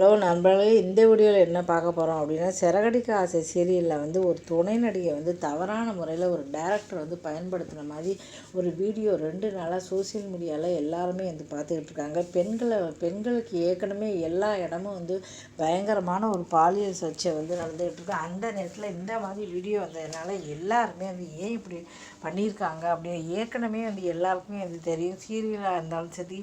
Hello நண்பர்களே இந்த வீடியோவில் என்ன பார்க்க போகிறோம் அப்படின்னா சிறகடிக்க ஆசை சீரியலில் வந்து ஒரு துணை நடிகை வந்து தவறான முறையில் ஒரு டேரக்டர் வந்து பயன்படுத்துகிற மாதிரி ஒரு வீடியோ ரெண்டு நாளாக சோசியல் மீடியாவில் எல்லாருமே வந்து பார்த்துக்கிட்டு இருக்காங்க. பெண்களை பெண்களுக்கு ஏற்கனவே எல்லா இடமும் வந்து பயங்கரமான ஒரு பாலியல் சர்ச்சை வந்து நடந்துகிட்டு இருக்கு. அந்த நேரத்தில் இந்த மாதிரி வீடியோ வந்ததுனால எல்லாருமே வந்து ஏன் இப்படி பண்ணியிருக்காங்க அப்படின்னு ஏற்கனவே வந்து எல்லாருக்குமே வந்து தெரியும். சீரியலாக இருந்தாலும் சரி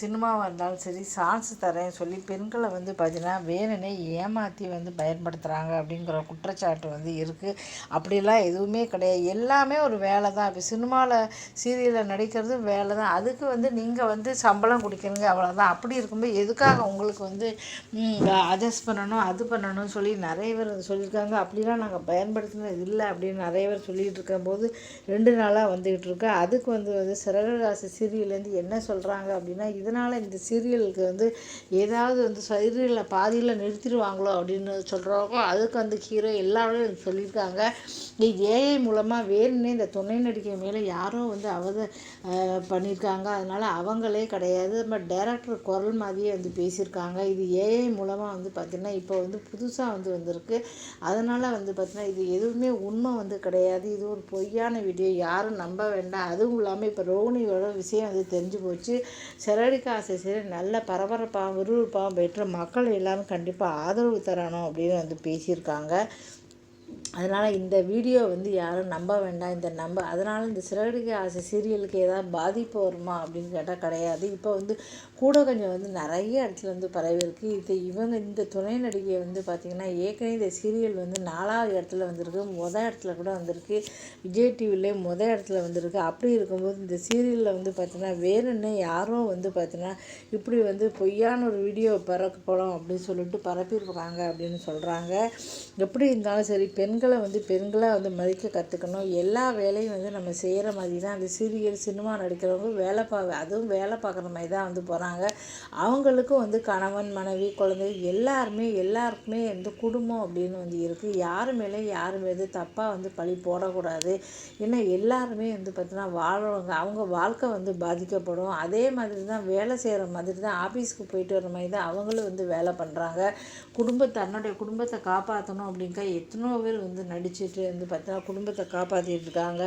சினிமாவாக இருந்தாலும் சரி சான்ஸ் தரேன் சொல்லி பெண்கள் மக்களை வந்து பார்த்தீங்கன்னா வேணுனே ஏமாற்றி வந்து பயன்படுத்துகிறாங்க அப்படிங்கிற குற்றச்சாட்டு வந்து இருக்குது அப்படிலாம் எதுவுமே கிடையாது. எல்லாமே ஒரு வேலை தான். இப்போ சினிமாவில் சீரியலில் நடிக்கிறதும் வேலை தான். அதுக்கு வந்து நீங்கள் வந்து சம்பளம் கொடுக்கணுங்க அவ்வளோதான் அப்படி இருக்கும்போது எதுக்காக உங்களுக்கு வந்து அட்ஜஸ்ட் பண்ணணும் அது பண்ணணும்னு சொல்லி நிறைய பேர் சொல்லியிருக்காங்க. அப்படிலாம் நாங்கள் பயன்படுத்தினது இல்லை அப்படின்னு நிறைய பேர் சொல்லிகிட்டு இருக்கும்போது ரெண்டு நாளாக வந்துக்கிட்டு இருக்கு. அதுக்கு வந்து வந்து சிறகராசி சீரியல்லேருந்து என்ன சொல்கிறாங்க அப்படின்னா இதனால் இந்த சீரியலுக்கு வந்து ஏதாவது வந்து சைடில் பாதியில் நிறுத்திடுவாங்களோ அப்படின்னு சொல்கிறவங்க அதுக்கு அந்த ஹீரோ எல்லாரும் சொல்லியிருக்காங்க. ஏஐ மூலமாக வேணுன்னே இந்த துணை நடிகை மேலே யாரோ வந்து அவத பண்ணியிருக்காங்க. அதனால் அவங்களே கிடையாது. நம்ம டேரக்டர் குரல் மாதிரியே வந்து பேசியிருக்காங்க. இது ஏஐ மூலமாக வந்து பார்த்திங்கன்னா இப்போ வந்து புதுசாக வந்து வந்திருக்கு. அதனால் வந்து பார்த்திங்கன்னா இது எதுவுமே உண்மை வந்து கிடையாது. இது ஒரு பொய்யான வீடியோ யாரும் நம்ப வேண்டாம். அதுவும் இல்லாமல் இப்போ ரோஹிணியோட விஷயம் வந்து தெரிஞ்சு போச்சு. சிறடிக்க ஆசை சரி நல்ல பரபரப்பாகவும் விறுவிறுப்பாகவும் பெற்ற மக்கள் எல்லோரும் கண்டிப்பாக ஆதரவு தரணும் அப்படின்னு வந்து பேசியிருக்காங்க. அதனால் இந்த வீடியோ வந்து யாரும் நம்ப வேண்டாம் இந்த நம்ப அதனால் இந்த சிறகடிக்க ஆசை சீரியலுக்கு ஏதாவது பாதிப்பு வருமா அப்படின்னு கேட்டால் கிடையாது. இப்போ வந்து கூட கொஞ்சம் வந்து நிறைய இடத்துல வந்து பரவி இருக்குது இது இவங்க இந்த துணை நடிகை வந்து பார்த்திங்கன்னா ஏற்கனவே இந்த சீரியல் வந்து நாலாவது இடத்துல வந்திருக்கு. மொதல் இடத்துல கூட வந்திருக்கு. விஜய் டிவிலே மொதல் இடத்துல வந்திருக்கு. அப்படி இருக்கும்போது இந்த சீரியலில் வந்து பார்த்திங்கன்னா வேணும்னு யாரும் வந்து பார்த்திங்கன்னா இப்படி வந்து பொய்யான ஒரு வீடியோ பறக்கப்படும் அப்படின்னு சொல்லிட்டு பரப்பியிருக்கிறாங்க அப்படின்னு சொல்கிறாங்க எப்படி இருந்தாலும் சரி பெண் பெண்களை வந்து பெண்களாக வந்து மதிக்க கற்றுக்கணும் எல்லா வேலையும் வந்து நம்ம செய்கிற மாதிரி தான் அந்த சீரியல் சினிமா நடிக்கிறவங்க வேலை பா அதுவும் வேலை பார்க்குற மாதிரி தான் வந்து போகிறாங்க அவங்களுக்கும் வந்து கணவன் மனைவி குழந்தை எல்லாருமே எல்லாருக்குமே வந்து குடும்பம் அப்படின்னு வந்து இருக்குது யார் மேலே யார் மீது தப்பாக வந்து பழி போடக்கூடாது. ஏன்னா எல்லாருமே வந்து பார்த்தீங்கன்னா வாழ்கிறவங்க அவங்க வாழ்க்கை வந்து பாதிக்கப்படும். அதே மாதிரி தான் வேலை செய்கிற மாதிரி தான் ஆஃபீஸ்க்கு போயிட்டு வர மாதிரி தான் அவங்களும் வந்து வேலை பண்ணுறாங்க குடும்ப தன்னுடைய குடும்பத்தை காப்பாற்றணும் அப்படிங்க எத்தனோ பேர் வந்து வந்து நடிச்சுட்டு வந்து பார்த்தினா குடும்பத்தை காப்பாற்றிட்டு இருக்காங்க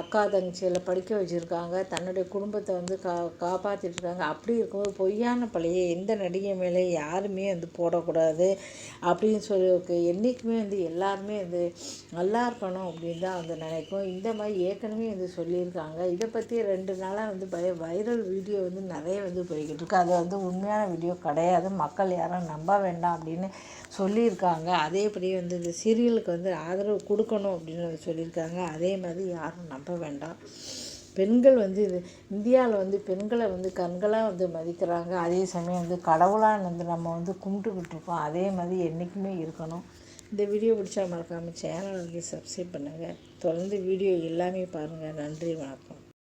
அக்கா தங்கச்சியில் படிக்க வச்சுருக்காங்க. தன்னுடைய குடும்பத்தை வந்து கா காப்பாற்றிட்டு இருக்காங்க அப்படி இருக்கும்போது பொய்யான பழைய எந்த நடிகை மேலே யாருமே வந்து போடக்கூடாது. அப்படின்னு சொல்லி என்றைக்குமே வந்து எல்லாருமே வந்து நல்லா இருக்கணும் அப்படின்னு தான் வந்து நினைக்கும். இந்த மாதிரி ஏற்கனவே வந்து சொல்லியிருக்காங்க. இதை பற்றி ரெண்டு நாளாக வந்து பய வைரல் வீடியோ வந்து நிறைய வந்து போய்கிட்டு இருக்கு. அது வந்து உண்மையான வீடியோ கிடையாது. மக்கள் யாரும் நம்ப வேண்டாம் அப்படின்னு சொல்லியிருக்காங்க. அதேபடி வந்து இந்த சீரியலுக்கு வந்து ஆதரவு கொடுக்கணும் அப்படின்னு சொல்லியிருக்காங்க. அதே மாதிரி யாரும் நம்ப வேண்டாம். பெண்கள் வந்து இது இந்தியாவில் வந்து பெண்களை வந்து கண்களாக வந்து மதிக்கிறாங்க. அதே சமயம் வந்து கடவுளாக வந்து நம்ம வந்து கும்பிட்டுக்கிட்டு இருக்கோம் அதே மாதிரி என்றைக்குமே இருக்கணும். இந்த வீடியோ பிடிச்சா மறக்காமல் சேனல் வந்து சப்ஸ்கிரைப் பண்ணுங்கள் தொடர்ந்து வீடியோ எல்லாமே பாருங்கள் நன்றி வணக்கம்.